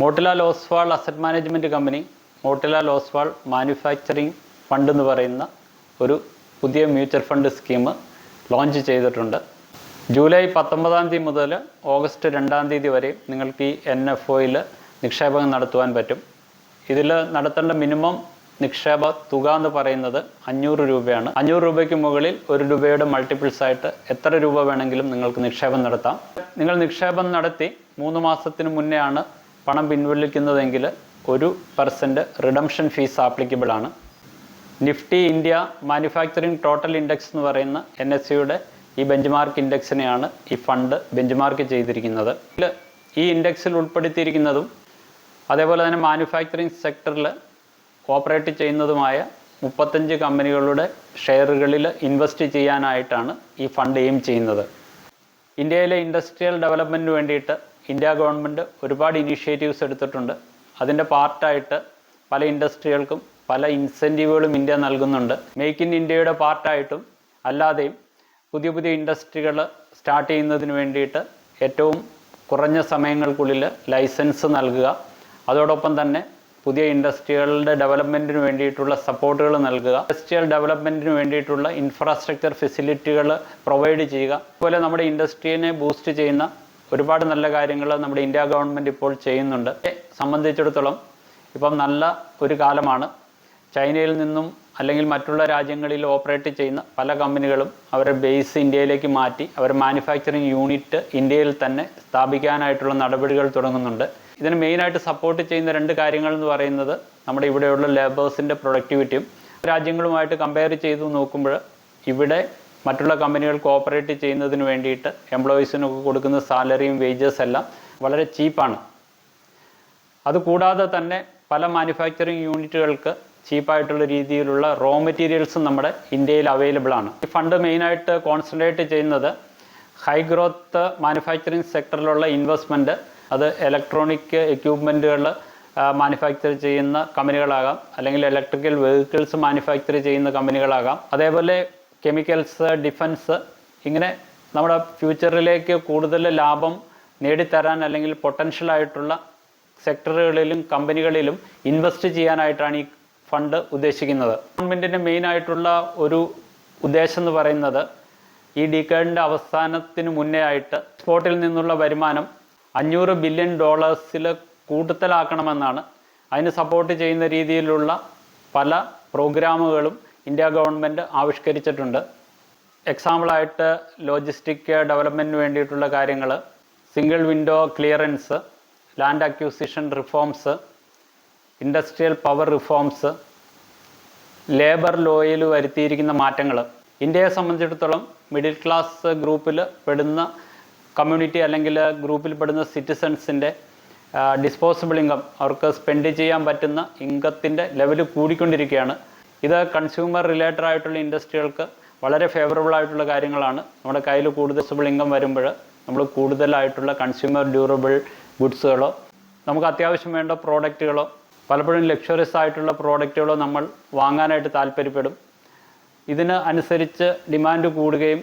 Motilal Oswal asset management company Motilal Oswal manufacturing fund എന്ന് പറയുന്ന ഒരു പുതിയ മ്യൂച്വൽ ഫണ്ട് സ്കീം ലോഞ്ച് ചെയ്തിട്ടുണ്ട്. ജൂലൈ പത്തൊമ്പതാം തീയതി മുതൽ ഓഗസ്റ്റ് രണ്ടാം തീയതി വരെ നിങ്ങൾക്ക് ഈ എൻ എഫ് ഒയിൽ നിക്ഷേപം നടത്തുവാൻ പറ്റും. ഇതിൽ നടത്തേണ്ട മിനിമം നിക്ഷേപ തുക എന്ന് പറയുന്നത് അഞ്ഞൂറ് രൂപയാണ്. അഞ്ഞൂറ് രൂപയ്ക്ക് മുകളിൽ ഒരു രൂപയുടെ മൾട്ടിപ്പിൾസ് ആയിട്ട് എത്ര രൂപ വേണമെങ്കിലും നിങ്ങൾക്ക് നിക്ഷേപം നടത്താം. നിങ്ങൾ നിക്ഷേപം നടത്തി മൂന്ന് മാസത്തിന് മുന്നേ ആണ് പണം പിൻവലിക്കുന്നതെങ്കിൽ ഒരു പെർസെന്റ് റിഡംഷൻ ഫീസ് ആപ്ലിക്കബിൾ ആണ്. Nifty India manufacturing total index എന്ന് പറയുന്ന എൻ എസ് സിയുടെ ഈ ബെഞ്ച് മാർക്ക് ഇൻഡെക്സിനെയാണ് ഈ ഫണ്ട് ബെഞ്ച് മാർക്ക് ചെയ്തിരിക്കുന്നത്. ഈ ഇൻഡെക്സിൽ ഉൾപ്പെടുത്തിയിരിക്കുന്നതും അതേപോലെ തന്നെ മാനുഫാക്ചറിംഗ് സെക്ടറിൽ ഓപ്പറേറ്റ് ചെയ്യുന്നതുമായ മുപ്പത്തഞ്ച് കമ്പനികളുടെ ഷെയറുകളിൽ ഇൻവെസ്റ്റ് ചെയ്യാനായിട്ടാണ് ഈ ഫണ്ട് എയിം ചെയ്യുന്നത്. ഇന്ത്യയിലെ ഇൻഡസ്ട്രിയൽ ഡെവലപ്മെന്റിന് വേണ്ടിയിട്ട് ഇന്ത്യ ഗവൺമെന്റ് ഒരുപാട് ഇനീഷ്യേറ്റീവ്സ് എടുത്തിട്ടുണ്ട്. അതിന്റെ പാർട്ടായിട്ട് പല ഇൻഡസ്ട്രികൾക്കും പല ഇൻസെന്റീവുകളും ഇന്ത്യ നൽകുന്നുണ്ട്. മേക്ക് ഇൻ ഇന്ത്യയുടെ പാർട്ടായിട്ടും അല്ലാതെയും പുതിയ പുതിയ ഇൻഡസ്ട്രികൾ സ്റ്റാർട്ട് ചെയ്യുന്നതിന് വേണ്ടിയിട്ട് ഏറ്റവും കുറഞ്ഞ സമയങ്ങൾക്കുള്ളിൽ ലൈസൻസ് നൽകുക. അതോടൊപ്പം തന്നെ പുതിയ ഇൻഡസ്ട്രികളുടെ ഡെവലപ്മെന്റിന് വേണ്ടിയിട്ടുള്ള സപ്പോർട്ടുകൾ നൽകുക. ഇൻഡസ്ട്രിയൽ ഡെവലപ്മെന്റിന് വേണ്ടിയിട്ടുള്ള ഇൻഫ്രാസ്ട്രക്ചർ ഫെസിലിറ്റികൾ പ്രൊവൈഡ് ചെയ്യുക. അതുപോലെ നമ്മുടെ ഇൻഡസ്ട്രീനെ ബൂസ്റ്റ് ചെയ്യുന്ന ഒരുപാട് നല്ല കാര്യങ്ങൾ നമ്മുടെ ഇന്ത്യ ഗവൺമെന്റ് ഇപ്പോൾ ചെയ്യുന്നുണ്ട്. സംബന്ധിച്ചിടത്തോളം ഇപ്പം നല്ല ഒരു കാലമാണ്. ചൈനയിൽ നിന്നും അല്ലെങ്കിൽ മറ്റുള്ള രാജ്യങ്ങളിൽ ഓപ്പറേറ്റ് ചെയ്യുന്ന പല കമ്പനികളും അവരെ ബേസ് ഇന്ത്യയിലേക്ക് മാറ്റി അവർ മാനുഫാക്ചറിങ് യൂണിറ്റ് ഇന്ത്യയിൽ തന്നെ സ്ഥാപിക്കാനായിട്ടുള്ള നടപടികൾ തുടങ്ങുന്നുണ്ട്. ഇതിന് മെയിനായിട്ട് സപ്പോർട്ട് ചെയ്യുന്ന രണ്ട് കാര്യങ്ങൾ എന്ന് പറയുന്നത് നമ്മുടെ ഇവിടെയുള്ള ലേബേഴ്സിന്റെ പ്രൊഡക്ടിവിറ്റിയും രാജ്യങ്ങളുമായിട്ട് കമ്പയർ ചെയ്തു നോക്കുമ്പോൾ ഇവിടെ മറ്റുള്ള കമ്പനികൾ കോപ്പറേറ്റ് ചെയ്യുന്നതിന് വേണ്ടിയിട്ട് എംപ്ലോയീസിനൊക്കെ കൊടുക്കുന്ന സാലറിയും വേജസ് എല്ലാം വളരെ ചീപ്പാണ് അതുകൂടാതെ തന്നെ പല മാനുഫാക്ചറിങ് യൂണിറ്റുകൾക്ക് ചീപ്പായിട്ടുള്ള രീതിയിലുള്ള റോ മെറ്റീരിയൽസും നമ്മുടെ ഇന്ത്യയിൽ അവൈലബിൾ ആണ്. ഈ ഫണ്ട് മെയിനായിട്ട് കോൺസെൻട്രേറ്റ് ചെയ്യുന്നത് ഹൈ ഗ്രോത്ത് മാനുഫാക്ചറിങ് സെക്ടറിലുള്ള ഇൻവെസ്റ്റ്മെന്റ് അത് ഇലക്ട്രോണിക് എക്യൂപ്മെന്റുകൾ മാനുഫാക്ചർ ചെയ്യുന്ന കമ്പനികളാകാം അല്ലെങ്കിൽ ഇലക്ട്രിക്കൽ വെഹിക്കിൾസ് മാനുഫാക്ചർ ചെയ്യുന്ന കമ്പനികളാകാം. അതേപോലെ കെമിക്കൽസ് ഡിഫൻസ് ഇങ്ങനെ നമ്മുടെ ഫ്യൂച്ചറിലേക്ക് കൂടുതൽ ലാഭം നേടിത്തരാൻ അല്ലെങ്കിൽ പൊട്ടൻഷ്യലായിട്ടുള്ള സെക്ടറുകളിലും കമ്പനികളിലും ഇൻവെസ്റ്റ് ചെയ്യാനായിട്ടാണ് ഈ ഫണ്ട് ഉദ്ദേശിക്കുന്നത്. ഗവൺമെന്റിന്റെ മെയിൻ ആയിട്ടുള്ള ഒരു ഉദ്ദേശം എന്ന് പറയുന്നത് ഈ ഡിക്കേഡിന്റെ അവസാനത്തിന് മുന്നേ ആയിട്ട് എക്സ്പോർട്ടിൽ നിന്നുള്ള വരുമാനം അഞ്ഞൂറ് ബില്യൺ ഡോളേഴ്സിൽ കൂടുതലാക്കണമെന്നാണ്. അതിന് സപ്പോർട്ട് ചെയ്യുന്ന രീതിയിലുള്ള പല പ്രോഗ്രാമുകളും ഇന്ത്യ ഗവൺമെന്റ് ആവിഷ്കരിച്ചിട്ടുണ്ട്. എക്സാമ്പിളായിട്ട് ലോജിസ്റ്റിക് ഡെവലപ്മെന്റിന് വേണ്ടിയിട്ടുള്ള കാര്യങ്ങൾ single window clearance land acquisition reforms industrial power reforms labour ലോയിൽ വരുത്തിയിരിക്കുന്ന മാറ്റങ്ങൾ ഇന്ത്യയെ സംബന്ധിച്ചിടത്തോളം മിഡിൽ ക്ലാസ് ഗ്രൂപ്പിൽ പെടുന്ന കമ്മ്യൂണിറ്റി അല്ലെങ്കിൽ ഗ്രൂപ്പിൽ പെടുന്ന സിറ്റിസൺസിന്റെ ഡിസ്പോസിബിൾ ഇൻകം അവർക്ക് സ്പെൻഡ് ചെയ്യാൻ പറ്റുന്ന ഇൻകത്തിന്റെ ലെവൽ കൂടിക്കൊണ്ടിരിക്കുകയാണ്. ഇത് കൺസ്യൂമർ റിലേറ്റഡ് ആയിട്ടുള്ള ഇൻഡസ്ട്രികൾക്ക് വളരെ ഫേവറബിൾ ആയിട്ടുള്ള കാര്യങ്ങളാണ്. നമ്മുടെ കയ്യിൽ കൂടുതൽ സിബിൾ ഇൻകം വരുമ്പോൾ നമ്മൾ കൂടുതലായിട്ടുള്ള കൺസ്യൂമർ ഡ്യൂറബിൾ ഗുഡ്സുകളോ നമുക്ക് അത്യാവശ്യം വേണ്ട പ്രോഡക്റ്റുകളോ പലപ്പോഴും ലക്ഷറിയസ് ആയിട്ടുള്ള പ്രോഡക്റ്റുകളോ നമ്മൾ വാങ്ങാനായിട്ട് താല്പര്യപ്പെടും. ഇതിന് അനുസരിച്ച് ഡിമാൻഡ് കൂടുകയും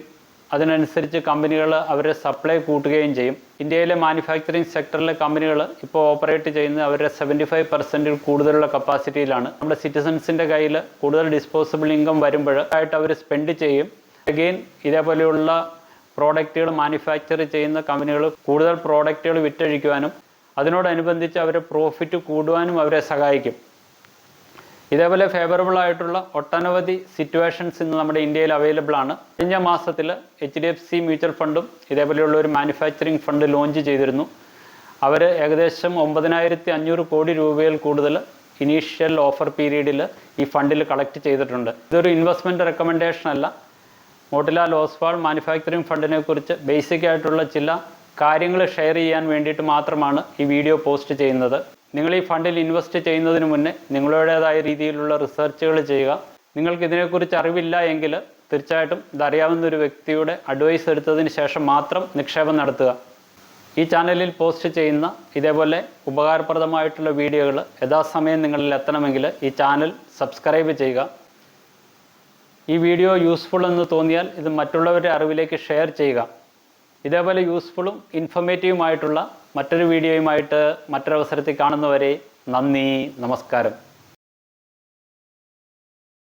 അതിനനുസരിച്ച് കമ്പനികൾ അവരുടെ സപ്ലൈ കൂട്ടുകയും ചെയ്യും. ഇന്ത്യയിലെ മാനുഫാക്ചറിങ് സെക്ടറിലെ കമ്പനികൾ ഇപ്പോൾ ഓപ്പറേറ്റ് ചെയ്യുന്നത് അവരുടെ സെവന്റി ഫൈവ് പെർസെന്റിൽ കൂടുതലുള്ള കപ്പാസിറ്റിയിലാണ് നമ്മുടെ സിറ്റിസൺസിന്റെ കയ്യിൽ കൂടുതൽ ഡിസ്പോസിബിൾ ഇൻകം വരുമ്പോൾ ആയിട്ട് അവർ സ്പെൻഡ് ചെയ്യും. അഗെയിൻ ഇതേപോലെയുള്ള പ്രോഡക്റ്റുകൾ മാനുഫാക്ചർ ചെയ്യുന്ന കമ്പനികൾ കൂടുതൽ പ്രോഡക്റ്റുകൾ വിറ്റഴിക്കുവാനും അതിനോടനുബന്ധിച്ച് അവരെ പ്രോഫിറ്റ് കൂടുവാനും അവരെ സഹായിക്കും. ഇതേപോലെ ഫേവറബിൾ ആയിട്ടുള്ള ഒട്ടനവധി സിറ്റുവേഷൻസ് ഇന്ന് നമ്മുടെ ഇന്ത്യയിൽ അവൈലബിൾ ആണ്. കഴിഞ്ഞ മാസത്തിൽ H D F C mutual ഫണ്ടും ഇതേപോലെയുള്ള ഒരു മാനുഫാക്ചറിങ് ഫണ്ട് ലോഞ്ച് ചെയ്തിരുന്നു. അവർ ഏകദേശം ഒമ്പതിനായിരത്തി അഞ്ഞൂറ് കോടി രൂപയിൽ കൂടുതൽ ഇനീഷ്യൽ ഓഫർ പീരീഡിൽ ഈ ഫണ്ടിൽ കളക്ട് ചെയ്തിട്ടുണ്ട്. ഇതൊരു ഇൻവെസ്റ്റ്മെന്റ് റെക്കമെൻഡേഷൻ അല്ല. മോട്ടിലാൽ ഓസ്വാൾ മാനുഫാക്ചറിങ് ഫണ്ടിനെ കുറിച്ച് ബേസിക് ആയിട്ടുള്ള ചില കാര്യങ്ങൾ ഷെയർ ചെയ്യാൻ വേണ്ടിയിട്ട് മാത്രമാണ് ഈ വീഡിയോ പോസ്റ്റ് ചെയ്യുന്നത്. നിങ്ങൾ ഈ ഫണ്ടിൽ ഇൻവെസ്റ്റ് ചെയ്യുന്നതിന് മുന്നേ നിങ്ങളുടേതായ രീതിയിലുള്ള റിസർച്ചുകൾ ചെയ്യുക. നിങ്ങൾക്ക് ഇതിനെക്കുറിച്ച് അറിവില്ല എങ്കിൽ തീർച്ചയായിട്ടും ഇതറിയാവുന്ന ഒരു വ്യക്തിയുടെ അഡ്വൈസ് എടുത്തതിന് ശേഷം മാത്രം നിക്ഷേപം നടത്തുക. ഈ ചാനലിൽ പോസ്റ്റ് ചെയ്യുന്ന ഇതേപോലെ ഉപകാരപ്രദമായിട്ടുള്ള വീഡിയോകൾ യഥാസമയം നിങ്ങളിൽ എത്തണമെങ്കിൽ ഈ ചാനൽ സബ്സ്ക്രൈബ് ചെയ്യുക. ഈ വീഡിയോ യൂസ്ഫുൾ എന്ന് തോന്നിയാൽ ഇത് മറ്റുള്ളവരുടെ അറിവിലേക്ക് ഷെയർ ചെയ്യുക. ഇതേപോലെ യൂസ്ഫുള്ളും ഇൻഫർമേറ്റീവുമായിട്ടുള്ള മറ്റൊരു വീഡിയോയുമായിട്ട് മറ്റൊരവസരത്തിൽ കാണുന്നവരെ നന്ദി നമസ്കാരം.